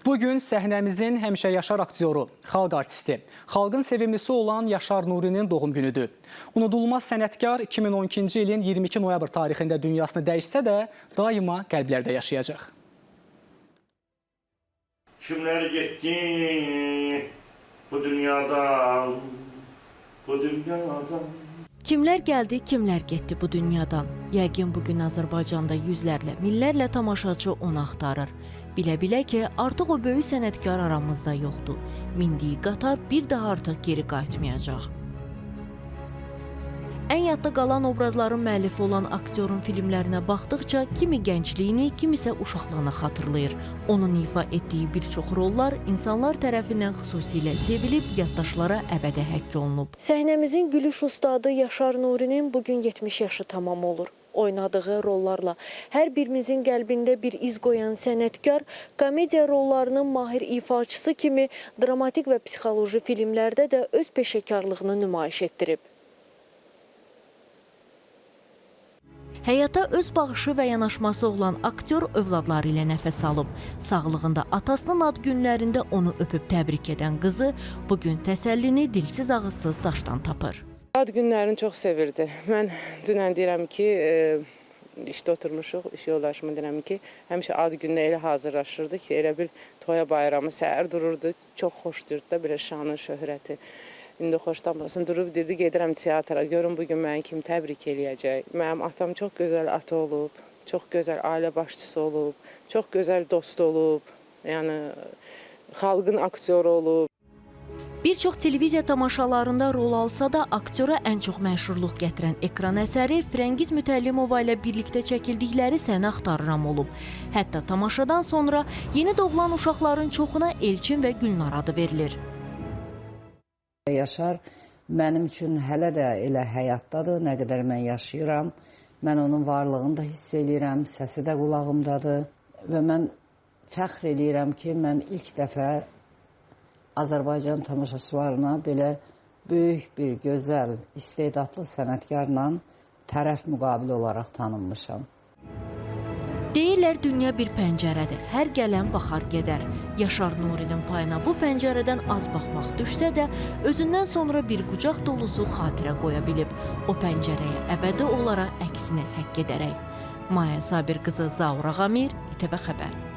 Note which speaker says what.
Speaker 1: Bugün səhnəmizin həmişə yaşar aktyoru, xalq artisti, xalqın sevimlisi olan Yaşar Nurinin doğum günüdür. Unudulmaz sənətkar 2012-ci ilin 22 noyabr tarixində dünyasını dəyişsə də daima qəlblərdə yaşayacaq.
Speaker 2: Kimler gitti bu dünyadan, bu dünyadan.
Speaker 3: Kimlər gəldi, kimlər getdi bu dünyadan. Yəqin bu gün Azərbaycanda yüzlərlə, minlərlə tamaşaçı onu axtarır. Bilə-bilə ki, artıq o böyük sənətkar aramızda yoxdur. Mindiyi qatar bir daha artıq geri qayıtmayacaq. Ən yadda qalan obrazların müəllifi olan aktyorun filmlərinə baxdıqca kimi gəncliyini, kimi isə uşaqlığını xatırlayır. Onun ifa etdiyi bir çox rollar insanlar tərəfindən xüsusilə sevilib, yaddaşlara əbədi həkk olunub. Səhnəmizin gülüş ustadı Yaşar Nurinin bu gün 70 yaşı tamam olur. Oynadığı rollarla hər birimizin qəlbində bir iz qoyan sənətkar komediya rollarının mahir ifaçısı kimi dramatik və psixoloji filmlərdə də öz peşəkarlığını nümayiş etdirib. Həyata öz baxışı və yanaşması olan aktyor övladları ilə nəfəs alıb. Sağlığında atasının ad günlərində onu öpüb təbrik edən qızı bu gün təsəllini dilsiz ağızsız daşdan tapır.
Speaker 4: Ad günlərini çox sevirdi. Mən dünən deyirəm ki, e, işdə oturmuşuq, iş yoldaşıma deyirəm ki, həmişə ad gününə elə hazırlaşırdı ki, elə bir toya bayramı səhər dururdu. Çox xoş deyirdi də belə şanı, şöhrəti. İndi xoşlanmasın, durub deyirdi, gedirəm teatra, görüm bu gün kim təbrik eləyəcək. Mənim atam çox gözəl ata olub, çox gözəl ailə başçısı olub, çox gözəl dost olub. Yəni xalqın aktyoru olub.
Speaker 3: Bir çox televiziya tamaşalarında rol alsa da aktyora ən çox məşhurluq gətirən ekran əsəri Frəngiz Mütəllimova ilə birlikdə çəkildikləri Səni axtarıram olub. Hətta tamaşadan sonra yeni doğulan uşaqların çoxuna Elçin və Gülnar adı verilir.
Speaker 5: Yaşar mənim üçün hələ də elə həyatdadır, nə qədər mən yaşayıram. Mən onun varlığını da hiss eləyirəm, səsi də qulağımdadır və mən fəxr eləyirəm ki, mən ilk dəfə Azərbaycan tamaşaçılarına belə böyük bir, gözəl, istedadlı sənətkarla tərəf müqabili olaraq tanınmışam.
Speaker 3: Deyirlər dünya bir pəncərədir. Hər gələn baxar gedər. Yaşar Nurinin payına bu pəncərədən az baxmaq düşsə də, özündən sonra bir qucaq dolusu xatirə qoya bilib. O pəncərəyə əbədi olaraq əksini həkk edərək. Maya Sabir qızı Zaur Ağamir, İTV xəbər.